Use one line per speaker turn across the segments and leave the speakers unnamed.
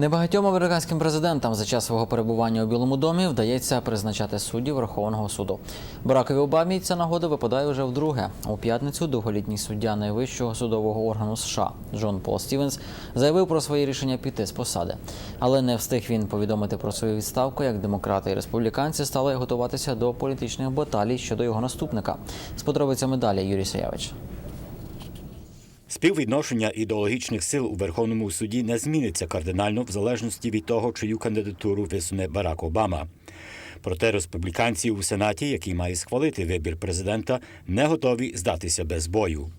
Небагатьом американським президентам за час свого перебування у Білому домі вдається призначати суддів Верховного суду. Баракові Обамі ця нагода випадає вже вдруге. У п'ятницю довголітній суддя найвищого судового органу США Джон Пол Стівенс заявив про своє рішення піти з посади. Але не встиг він повідомити про свою відставку, як демократи і республіканці стали готуватися до політичних баталій щодо його наступника. З подробицями далі Юрій Саявич.
Співвідношення ідеологічних сил у Верховному суді не зміниться кардинально в залежності від того, чию кандидатуру висуне Барак Обама. Проте республіканці у Сенаті, який має схвалити вибір президента, не готові здатися без бою.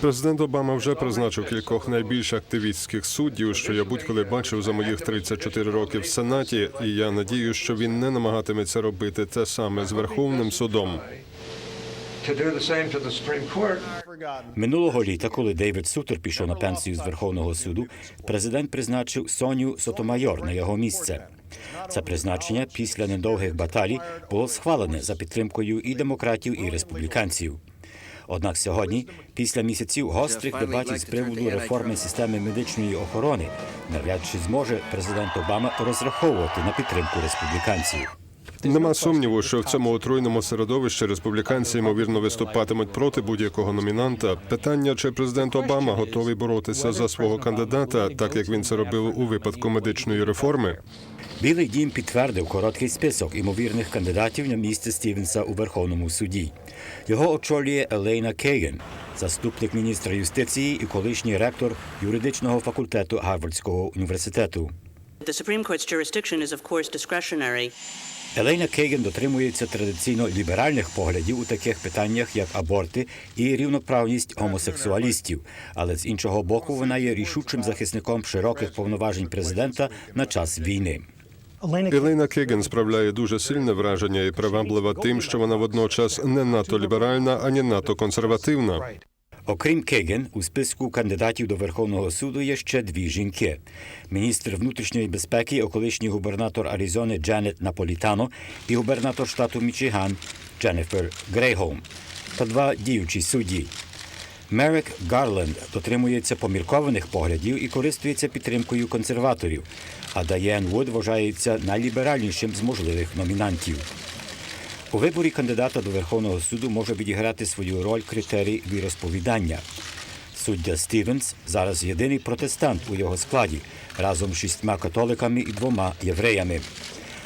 Президент Обама вже призначив кількох найбільш активістських суддів, що я будь-коли бачив за моїх 34 роки в Сенаті, і я надію, що він не намагатиметься робити те саме з Верховним судом.
Минулого літа, коли Дейвід Сутер пішов на пенсію з Верховного суду, президент призначив Соню Сотомайор на його місце. Це призначення після недовгих баталій було схвалене за підтримкою і демократів, і республіканців. Однак сьогодні, після місяців гострих дебатів з приводу реформи системи медичної охорони, навряд чи зможе президент Обама розраховувати на підтримку республіканців.
Нема сумніву, що в цьому отруйному середовищі республіканці ймовірно виступатимуть проти будь-якого номінанта. Питання, чи президент Обама готовий боротися за свого кандидата, так як він це робив у випадку медичної реформи.
Білий дім підтвердив короткий список імовірних кандидатів на місце Стівенса у Верховному суді. Його очолює Елейна Кейген, заступник міністра юстиції і колишній ректор юридичного факультету Гарвардського університету.
The Supreme Court's jurisdiction is, of course, discretionary.
Елейна Кейген дотримується традиційно ліберальних поглядів у таких питаннях, як аборти і рівноправність гомосексуалістів. Але з іншого боку, вона є рішучим захисником широких повноважень президента на час війни.
Елейна Кеген справляє дуже сильне враження і приваблива тим, що вона водночас не надто ліберальна, ані надто консервативна.
Окрім Кейген, у списку кандидатів до Верховного суду є ще дві жінки: міністр внутрішньої безпеки, колишній губернатор Аризони Джанет Наполітано і губернатор штату Мічиган Дженніфер Грейхолм та два діючі судді. Мерик Гарленд дотримується поміркованих поглядів і користується підтримкою консерваторів, а Дайен Вуд вважається найліберальнішим з можливих номінантів. У виборі кандидата до Верховного суду може відіграти свою роль критерій віросповідання. Суддя Стівенс зараз єдиний протестант у його складі разом з шістьма католиками і двома євреями.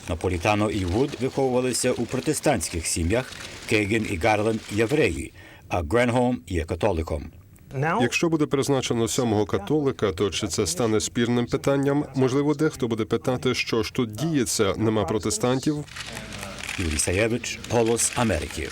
Наполітано і Вуд виховувалися у протестантських сім'ях, Кейген і Гарленд – євреї, а Гренholm є католиком.
Якщо буде призначено сьомого католика, то чи це стане спірним питанням? Можливо, дехто буде питати, що ж тут діється, нема протестантів.
Юрій Саєвич, Голос Америки.